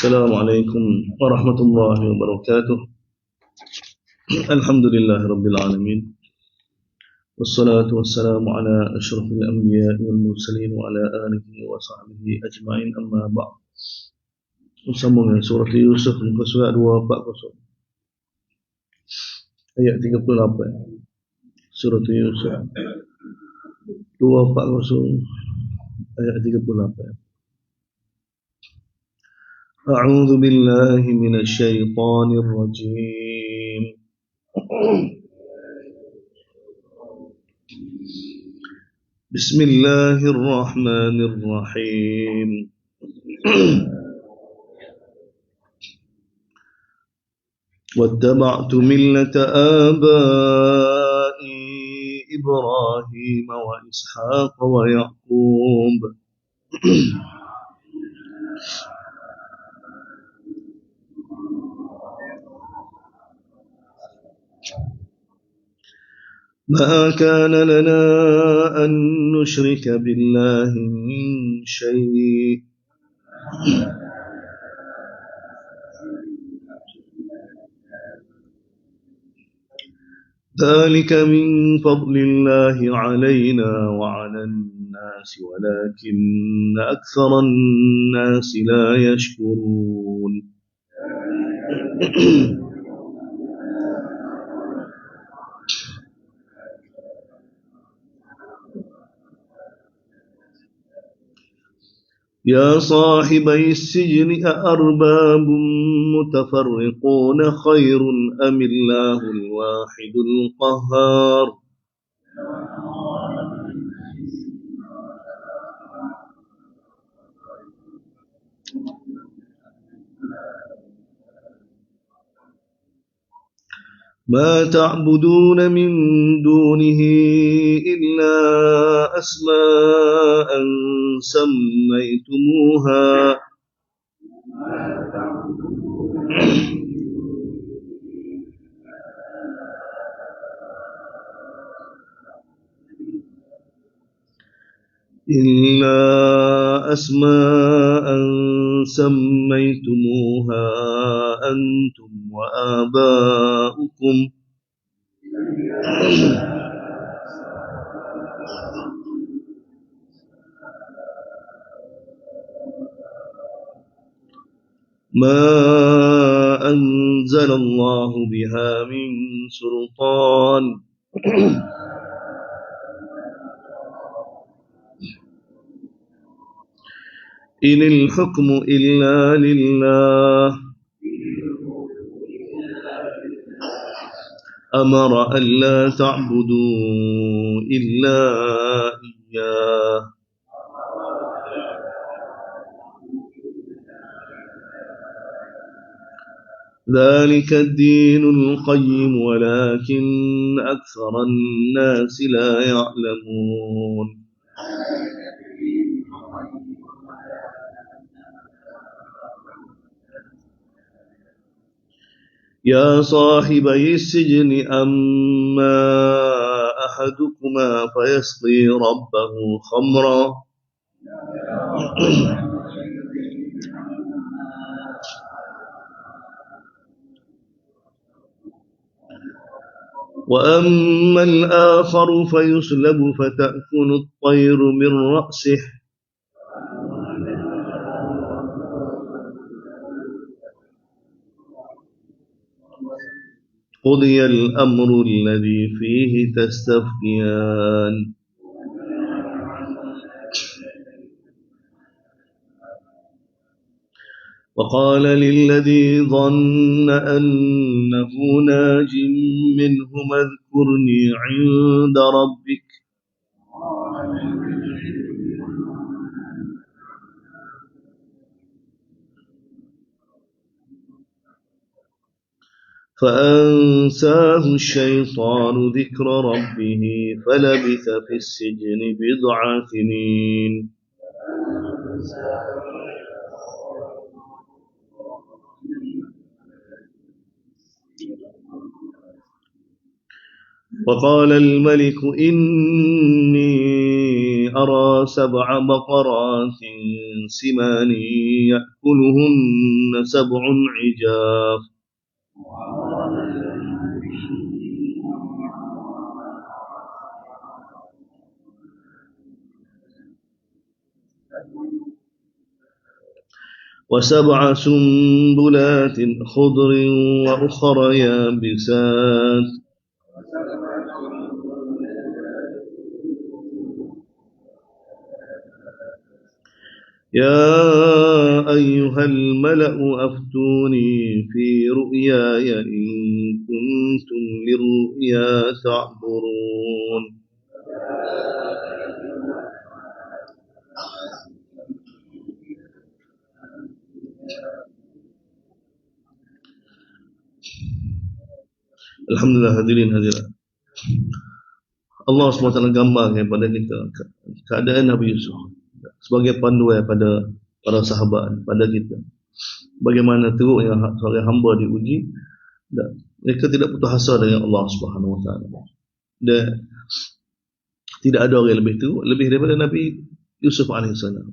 السلام عليكم ورحمة الله وبركاته. الحمد لله رب العالمين. والصلاة والسلام على أشرف الأنبياء والمرسلين وعلى آله وصحبه أجمعين. أما بعد. Bersambung dengan surah Yusuf muka surat 240 ayat 38 surah Yusuf. 240 ayat 38 أعوذ بالله من الشيطان الرجيم. بسم الله الرحمن الرحيم. واتبعت ملة آبائي إبراهيم وإسحاق ويعقوب. ما كان لنا أن نشرك بالله من شيء. ذلك من فضل الله علينا وعلى الناس ولكن أكثر الناس لا يشكرون. يا صاحبي السجن أأرباب متفرقون خير أم الله الواحد القهار؟ ما تعبدون من دونه إلا أسماء سميتموها. إلا أسماء سميتموها أنتم وآباؤكم. ما أنزل الله بها من سلطان. إن الحكم إلا لله. أمر ألا تعبدوا إلا إياه. ذلك الدين القيم ولكن أكثر الناس لا يعلمون. يا صاحبي السجن أما أحدكما فيسقي ربه خمرا. وأما الآخر فيسلب فتأكل الطير من رأسه. قضي الأمر الذي فيه تستفتيان. وقال للذي ظن أنه ناج منهم اذكرني عند ربك فأنساه الشيطان ذكر ربه فلبث في السجن بضع سنين. وقال الملك إني أرى سبع بقرات سمان يأكلهن سبع عجاف. وسبع سنبلات خضر وأخر يابسات. يا أيها الملأ أفتوني في رؤياي إن كنتم للرؤيا تعبرون. Alhamdulillah hadirin hadirat. Allah SWT gambarkan kepada kita keadaan Nabi Yusuf sebagai panduan pada para sahabat pada kita. Bagaimana teruknya seorang hamba diuji dan mereka tidak putus asa dengan Allah Subhanahu Taala. Dan tidak ada orang lebih teruk lebih daripada Nabi Yusuf alaihissalam.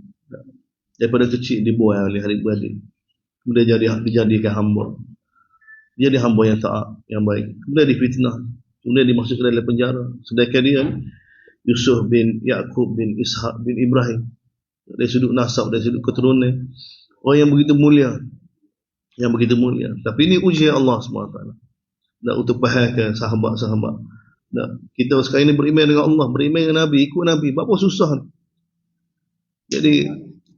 Daripada kecil dibuai oleh hari beradik. Kemudian jadi dijadikan hamba dia di hamba yang taat, yang baik. Kemudian difitnah. Kemudian dimasukkan dalam penjara. Sedangkan dia Yusuf bin Yaakob bin Ishaq bin Ibrahim. Dari sudut nasab, dari sudut keturunan. Orang yang begitu mulia. Yang begitu mulia. Tapi ini ujian Allah SWT. Dan untuk pahalkan sahabat-sahabat. Dan kita sekarang ini beriman dengan Allah. Beriman dengan Nabi. Ikut Nabi. Apa susah Jadi,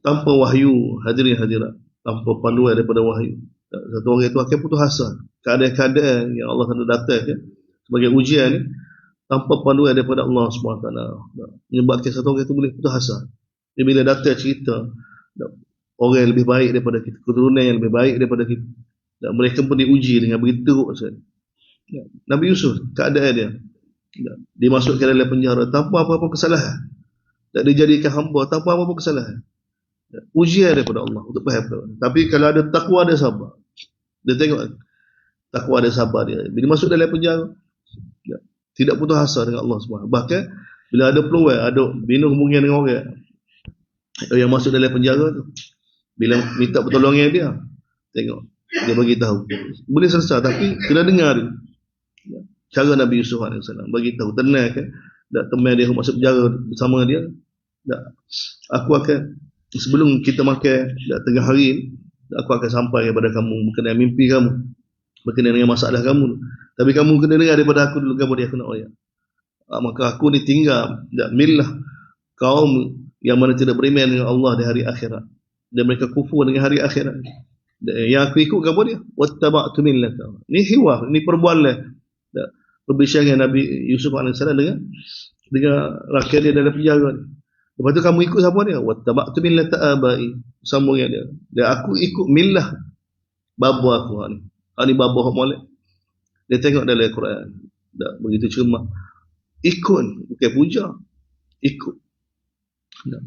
tanpa wahyu hadirin hadirat. Tanpa panduan daripada wahyu. Satu orang itu akan putus asa keadaan-keadaan yang Allah Taala datangkan sebagai ujian ni tanpa panduan daripada Allah SWT menyebabkan satu orang itu boleh putus asa dia bila datang cerita orang yang lebih baik daripada kita keturunan yang lebih baik daripada kita dan mereka pun diuji dengan begitu Nabi Yusuf keadaan dia. Dimasukkan dalam penjara tanpa apa-apa kesalahan. Tak dijadikan hamba tanpa apa-apa kesalahan ujian daripada Allah untuk faham tapi kalau ada takwa ada sabar dia tengok takwa dan sabar dia. Bila masuk dalam penjara, ya, tidak putus asa dengan Allah SWT. Bahkan, bila ada peluang, ada bina hubungan dengan orang yang masuk dalam penjara tu, bila minta pertolongan dia, tengok, dia bagi tahu. Boleh selesai, tapi kena dengar dia. Ya, cara Nabi Yusuf AS, bagi tahu, tenang kan, tak teman dia masuk penjara bersama dia, tak, aku akan, sebelum kita makan, tak, tengah hari, aku akan sampai kepada kamu, berkenaan mimpi kamu berkenaan dengan masalah kamu. Tapi kamu kena dengar daripada aku dulu kamu dia kena ayat ah, maka aku ni tinggal tak milah kaum yang mana tidak beriman dengan Allah di hari akhirat. Dan mereka kufur dengan hari akhirat. Yang aku ikut kamu dia wattaba'tu millata. Ni hiwar ni perbualan. Perbincangan Nabi Yusuf AS dengan dengan rakyat dia dalam penjara ni lepas tu kamu ikut siapa dia wattaba'tu millata abai sambungnya dia dan aku ikut milah babu aku ni Ali Babah molek. Dia tengok dalam Al-Quran. Tak begitu cermat. Ikut. Bukan puja. Ikut. Tak.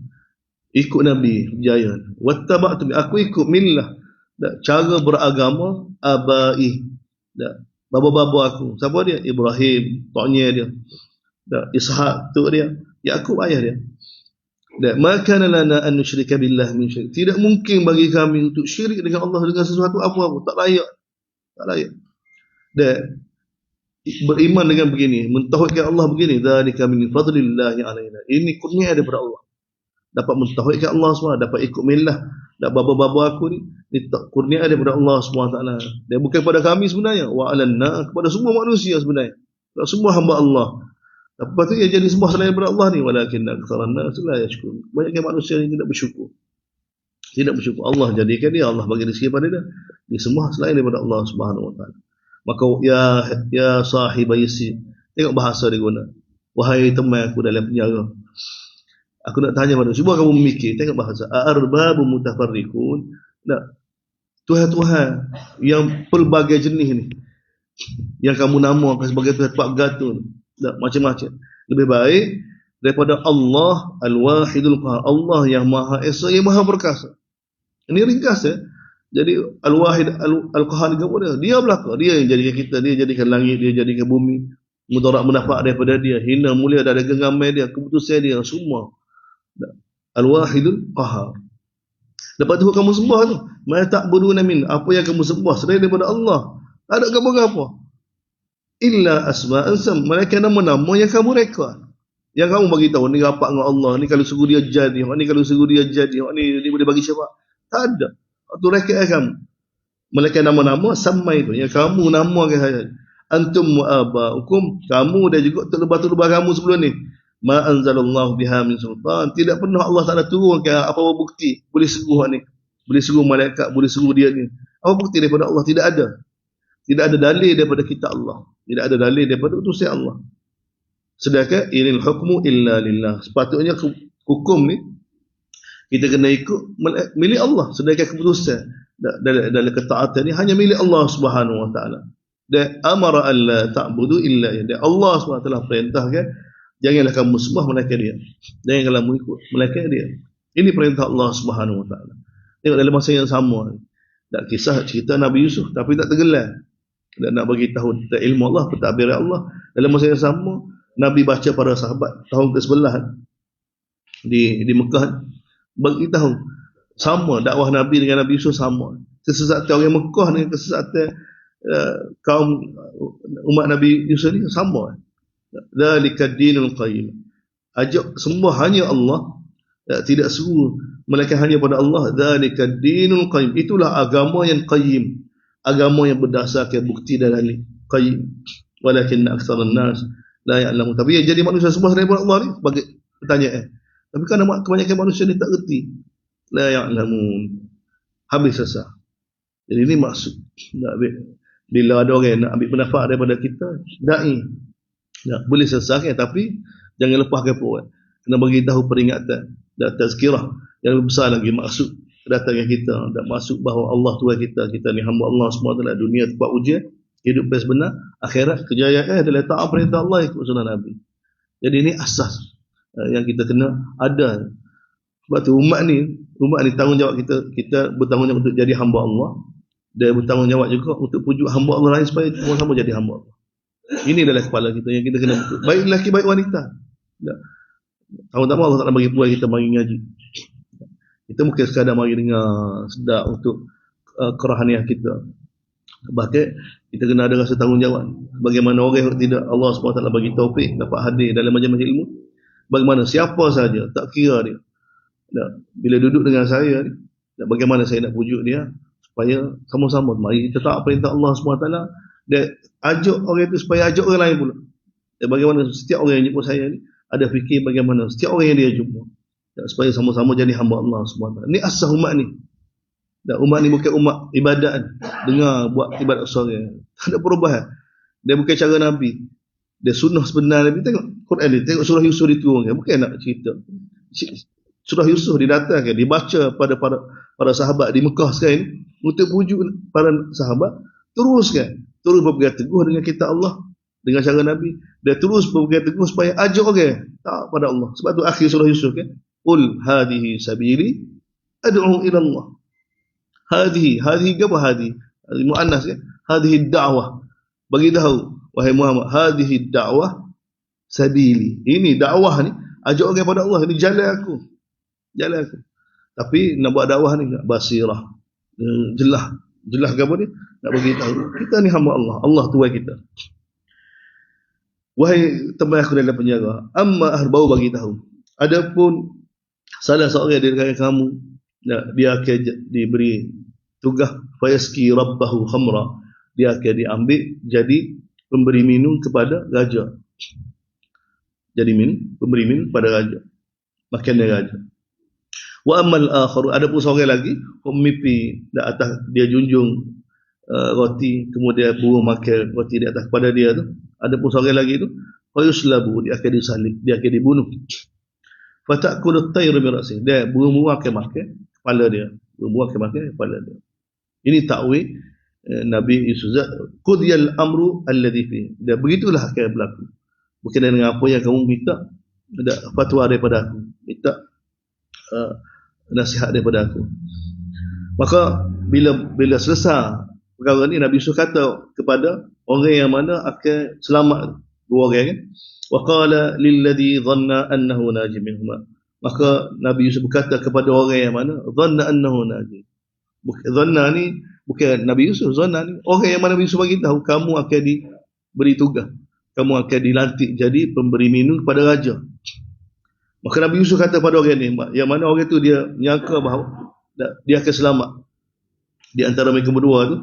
Ikut Nabi. Jaya. Wattabak tu. Aku ikut millah. Tak. Cara beragama. Abai. Tak. Baba-baba aku. Siapa dia? Ibrahim. Toknya dia. Tak. Ishak tu dia. Yaakob ayah dia. Dan maka lana an nusyrika billah min syirik. Tidak mungkin bagi kami untuk syirik dengan Allah dengan sesuatu apa-apa. Tak layak. Tak layak. Dan beriman dengan begini mentauhidkan Allah begini zalika min fadlillah alaina ini kurnia daripada Allah. Dapat mentauhidkan Allah semua dapat ikut millah. Dan baba-baba aku ni ini kurnia daripada Allah SWT dan bukan kepada kami sebenarnya. Wa alanna kepada semua manusia sebenarnya. Kepada semua hamba Allah Lepas tu ia jadi semua selain daripada Allah ni walakin aktsaran nas la yashkur. Banyak manusia yang tidak bersyukur. Tidak bersyukur. Allah jadikan dia Allah bagi rezeki pada dia. Ini semua selain daripada Allah Subhanahu wa taala. Maka ya ya sahib yasi tengok bahasa dia guna. Wahai teman aku dalam penjara aku nak tanya pada cuba kamu memikir tengok bahasa. Arbabu mutafarriqun. Nak tuhan-tuhan yang pelbagai jenis ni yang kamu namakan sebagai tuhan pak gatun tak macam-macam lebih baik daripada Allah Al-Wahidul Qahar Allah yang Maha Esa yang Maha Perkasa ini ringkas ya. Jadi Al-Wahid Al-Qahar ni apa dia? Belaka. Dia yang jadikan kita. Dia jadikan langit. Dia jadikan bumi. Mudarat menafak daripada dia. Hina mulia dari genggamai dia. Keputusan dia. Semua. Al-Wahidul Qahar. Lepas tu kamu sembah tu. Ma ta'buduna min apa yang kamu sembah selain daripada Allah. Tak ada kamu apa. Illa asma'an. Mereka nama-nama yang kamu reka. Yang kamu bagi tahu ni rapat dengan Allah. Ni kalau suruh dia jadi. Ni kalau suruh dia jadi. Ni, ni boleh bagi siapa. Tak ada. Itu reka kamu. Mereka nama-nama sama itu. Yang kamu nama saya. Antum mu'aba hukum. Kamu dan juga terlebar-terlebar kamu sebelum ni ma anzalallahu biha min sultan tidak pernah Allah Taala turunkan apa bukti boleh seru ni boleh seru malaikat boleh seru dia ni apa bukti daripada Allah tidak ada tidak ada dalil daripada kita Allah tidak ada dalil daripada utusan Allah sedangkan inil hukmu illa lillah sepatutnya hukum ni kita kena ikut milik Allah sedangkan keputusan dalam, dalam ketaatan ni hanya milik Allah Subhanahu wa taala dan amara alla ta'budu illa dia Allah Subhanahu wa taala perintahkan Janganlah kamu sembah melainkan dia. Janganlah kamu ikut melainkan dia. Ini perintah Allah Subhanahu Wa Taala. Tengok dalam masa yang sama. Tak kisah cerita Nabi Yusuf tapi tak tergelar. Dan nak bagi tahu ilmu Allah, pentadbir Allah. Dalam masa yang sama, Nabi baca para sahabat tahun ke-11 di di Mekah bagi tahu sama dakwah Nabi dengan Nabi Yusuf sama. Kesesatan orang Mekah dengan kesesatan uh, kaum umat Nabi Yusuf ni sama. Zalika dinul qayyim. Ajak semua hanya Allah. Ya, tidak seru melainkan hanya pada Allah. Zalika dinul qayyim. Itulah agama yang qayyim. Agama yang berdasarkan bukti dan dalil. Qayyim. Walakin aktsarun nas la ya'lamu. Tapi yang jadi manusia semua selain Allah ni bagi pertanyaan. Tapi kan kebanyakan manusia ni tak reti. La ya'lamun. Habis sesah. Jadi ini maksud. Bila ada orang nak ambil pendapat daripada kita, da'i Ya, boleh selesai tapi jangan lepaskan pun. Kena bagi tahu peringatan dan tazkirah yang lebih besar lagi maksud kedatangan kita dan masuk bahawa Allah Tuhan kita kita ni hamba Allah semua adalah dunia tempat ujian hidup best benar akhirat kejayaan adalah taat perintah Allah ikut sunnah Nabi jadi ini asas uh, yang kita kena ada sebab tu umat ni umat ni tanggungjawab kita kita bertanggungjawab untuk jadi hamba Allah dan bertanggungjawab juga untuk pujuk hamba Allah lain supaya sama-sama jadi hamba Allah ini adalah kepala kita yang kita kena. Baik lelaki, baik wanita. Ya. Tahu-tahu Allah tak nak bagi peluang kita mari ngaji. Kita mungkin sekadar mari dengar sedap untuk uh, kerohanian kita. Bahkan kita kena ada rasa tanggungjawab. Bagaimana orang yang tidak Allah SWT bagi taufik dapat hadir dalam majlis ilmu. Bagaimana siapa saja tak kira dia. Ya. Bila duduk dengan saya ya, bagaimana saya nak pujuk dia supaya sama-sama mari kita tak perintah Allah SWT dia ajak orang itu supaya ajak orang lain pula. Dan bagaimana setiap orang yang jumpa saya ni ada fikir bagaimana setiap orang yang dia jumpa dan supaya sama-sama jadi hamba Allah SWT. Ini asal umat ni. Dan umat ni bukan umat ibadat. Dengar buat ibadat suara. Tak ada perubahan. Dia bukan cara Nabi. Dia sunnah sebenar Nabi. Tengok Quran ni. Tengok surah Yusuf diturunkan. Bukan nak cerita. Surah Yusuf didatangkan. Dibaca pada para, para sahabat di Mekah sekarang ni. Untuk pujuk para sahabat. Teruskan terus berpegang teguh dengan kitab Allah dengan cara Nabi dia terus berpegang teguh supaya ajak orang tak pada Allah sebab tu akhir surah Yusuf kan qul hadhihi sabili ad'u ila Allah hadhihi hadhihi apa hadhihi muannas kan hadhihi da'wah bagi tahu wahai Muhammad hadhihi da'wah sabili ini dakwah ni ajak orang pada Allah ini jalan aku. Jalan aku. Tapi nak buat dakwah ni basirah. Jelas jelas apa ni? Nak bagi tahu kita ni hamba Allah. Allah tuai kita. Wahai teman aku dalam penjara amma ahbau bagi tahu. Adapun salah seorang di antara kamu dia akan diberi tugas fayaski rabbahu khamra. Dia akan diambil jadi pemberi minum kepada raja. Jadi minum pemberi minum kepada raja. Makan dia raja. Wa amal akharu ada pun seorang lagi pemimpin di atas dia junjung uh, roti kemudian burung makan roti di atas kepada dia tu. Ada pun seorang lagi tu fayuslabu dia akan disalib dia akan dibunuh fatakulu tayru bi ra'si. Dia burung-burung akan makan kepala dia. Burung-burung akan makan kepala dia. Ini takwil uh, Nabi Yusuf qudiyal amru alladhi fi. Dia begitulah akan berlaku. Bukan dengan apa yang kamu minta ada fatwa daripada aku. Minta uh, nasihat daripada aku. Maka bila bila selesai perkara ni Nabi Yusuf kata kepada orang yang mana akan selamat kan wa qala lil ladhi dhanna annahu najim minhum Maka Nabi Yusuf berkata kepada orang yang mana? Zanna annahu naji. Zanna ni bukan Nabi Yusuf. Zanna ni orang yang mana Nabi Yusuf bagi tahu kamu akan diberi tugas. Kamu akan dilantik jadi pemberi minum kepada raja. Maka Nabi Yusuf kata pada orang ni, yang mana orang tu dia nyangka bahawa dia akan selamat. Di antara mereka berdua tu,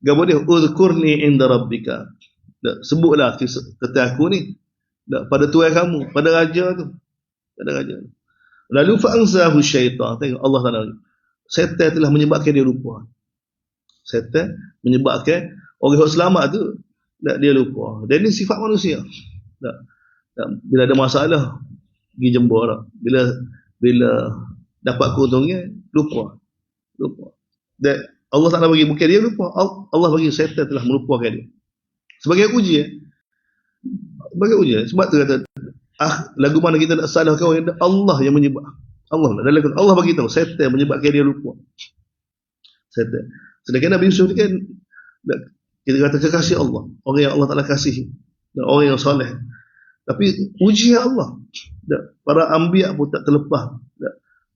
Gapa dia? Uzkurni inda rabbika. Sebutlah kata aku ni pada tuan kamu, pada raja tu. Pada raja. Lalu fa'ansahu syaitan. Tengok Allah Taala. Setan telah menyebabkan dia lupa. Setan menyebabkan orang yang selamat tu tak dia lupa. Dan ini sifat manusia. Tak. Tak. Bila ada masalah pergi jembur lah. Bila bila dapat keuntungan lupa. Lupa. Dan Allah Taala bagi bukan dia lupa. Allah bagi setan telah melupakan dia. Sebagai ujian. Sebagai ujian. Sebab tu kata ah lagu mana kita nak salah kau yang Allah yang menyebab. Allah dalam Allah bagi tahu setan menyebabkan dia lupa. Setan. Sedangkan Nabi Yusuf ni kan kita kata kekasih Allah. Orang yang Allah Taala kasih orang yang soleh tapi ujian Allah. Para anbiya pun tak terlepas.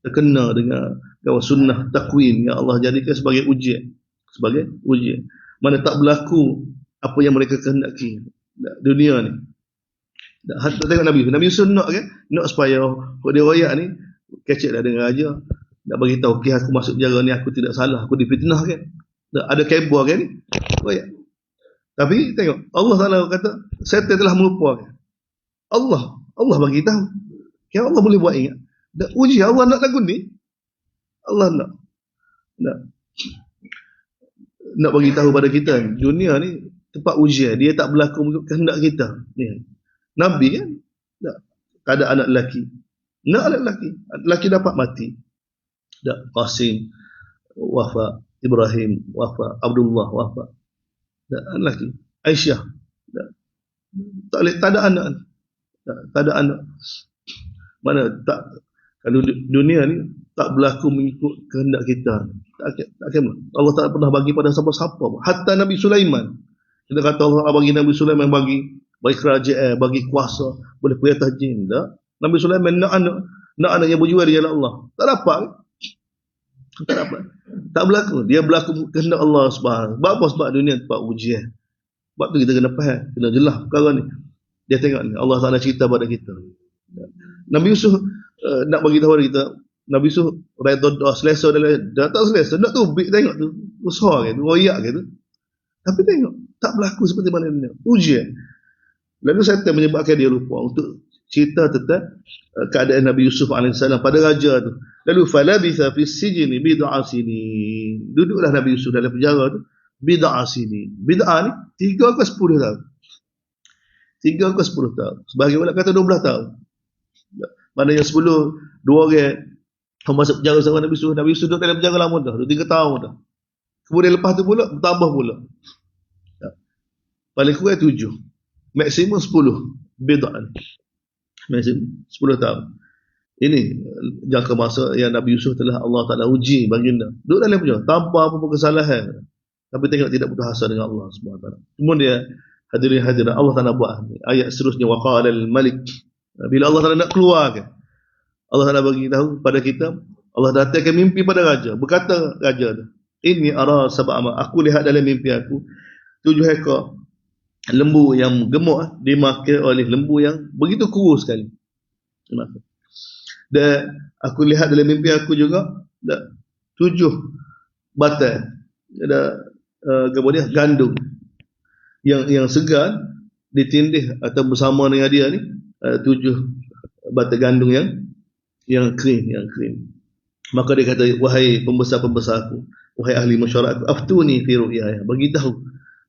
Terkena dengan kawan sunnah takwin yang Allah jadikan sebagai ujian sebagai ujian mana tak berlaku apa yang mereka kehendaki dunia ni. Tak tengok Nabi. Nabi Yusuf nak kan nak supaya kau dia royak ni kecek dah dengan raja nak bagi tahu okey aku masuk penjara ni aku tidak salah aku difitnah kan tak ada kebur kan ni? Tapi tengok Allah Taala kata setan telah melupakan Allah. Allah bagi tahu. Kan Allah boleh buat ingat. Dak uji Allah nak lagu ni? Allah nak. Nak. Nak bagi tahu pada kita dunia ni tempat ujian dia tak berlaku mengikut kehendak kita. Ni Nabi kan? Tak, ada anak lelaki. Nak anak lelaki. Lelaki dapat mati. Tak. Qasim wafat Ibrahim wafat Abdullah wafat tak. Anak lelaki. Aisyah. Tak, tak, tak ada anak tak, tak ada anak. Mana tak kalau dunia ni tak berlaku mengikut kehendak kita. Tak, tak, tak, Allah tak pernah bagi pada siapa-siapa. Hatta Nabi Sulaiman kita kata Allah bagi Nabi Sulaiman bagi bagi kerajaan, bagi kuasa, boleh pergi atas jin. Tak? Nabi Sulaiman nak anak, nak anak yang berjual jalan Allah. Tak dapat. Tak dapat. Tak berlaku. Dia berlaku kehendak Allah subhanahu. Sebab apa? Sebab dunia tempat ujian. Sebab tu kita kena faham. Kena jelas perkara ni. Dia tengok ni. Allah Ta'ala cerita pada kita. Nabi Yusuf uh, nak bagi tahu kita. Nabi Yusuf redha doa selesa dan dah tak selesa. Nak tu tengok tu. Usaha ke tu. Royak ke tu. Tapi tengok. Tak berlaku seperti mana ni. Ujian. Lalu saya menyebabkan dia lupa untuk cerita tentang uh, keadaan Nabi Yusuf AS pada raja tu. Lalu falabitha fi sijni bid'a sini. Duduklah Nabi Yusuf dalam penjara tu bid'a sini. Bid'a ni 3 ke 10 tahun. 3 ke 10 tahun. Sebagai ulama kata 12 tahun. Mana yang 10 dua orang yang masuk penjara sama Nabi Yusuf. Nabi Yusuf duduk dalam penjara lama dah. 3 tahun dah. Kemudian lepas tu pula bertambah pula. Paling kurang 7 maksimum 10 bid'ah. Maksimum 10 tahun ini jangka masa yang Nabi Yusuf telah Allah Ta'ala uji baginda duduk dalam penjara tanpa apa-apa kesalahan. Tapi tengok tidak putus asa dengan Allah SWT kemudian dia hadirin hadirin Allah Ta'ala buat ayat seterusnya waqala al-malik. Bila Allah Ta'ala nak keluar kan Allah Ta'ala bagi tahu pada kita Allah datangkan mimpi pada raja. Berkata raja ini ara sab'ama aku lihat dalam mimpi aku tujuh ekor lembu yang gemuk ah, dimakan oleh lembu yang begitu kurus sekali. Dan aku lihat dalam mimpi aku juga ada tujuh batal ada uh, dia gandum. Yang yang segar ditindih atau bersama dengan dia ni uh, tujuh batal gandum yang yang kering yang kering. Maka dia kata wahai pembesar-pembesar aku, wahai ahli masyarakat aku, aftuni fi ru'ya bagi tahu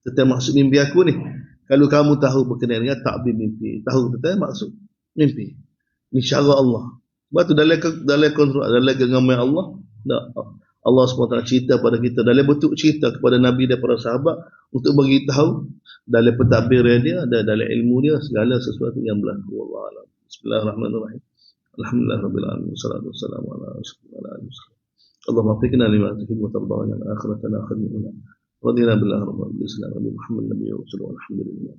tentang maksud mimpi aku ni kalau kamu tahu berkenaan dengan takbir mimpi, tahu tentang maksud mimpi. Ini syara Allah. Sebab tu dalam dalam kontrol dalam genggaman Allah, tak Allah SWT cerita pada kita dalam bentuk cerita kepada Nabi dan para sahabat untuk bagi tahu dalam pentadbir dia dan dalam ilmu dia segala sesuatu yang berlaku. Allah Alam. Bismillahirrahmanirrahim. Alhamdulillah Rabbil Alamin. Salatu wassalamu ala rasulullah. Allah maafkan lima tuhib wa tardana akhiratana akhir minna. رضينا بالله ربا بالإسلام محمد النبي ورسوله والحمد لله.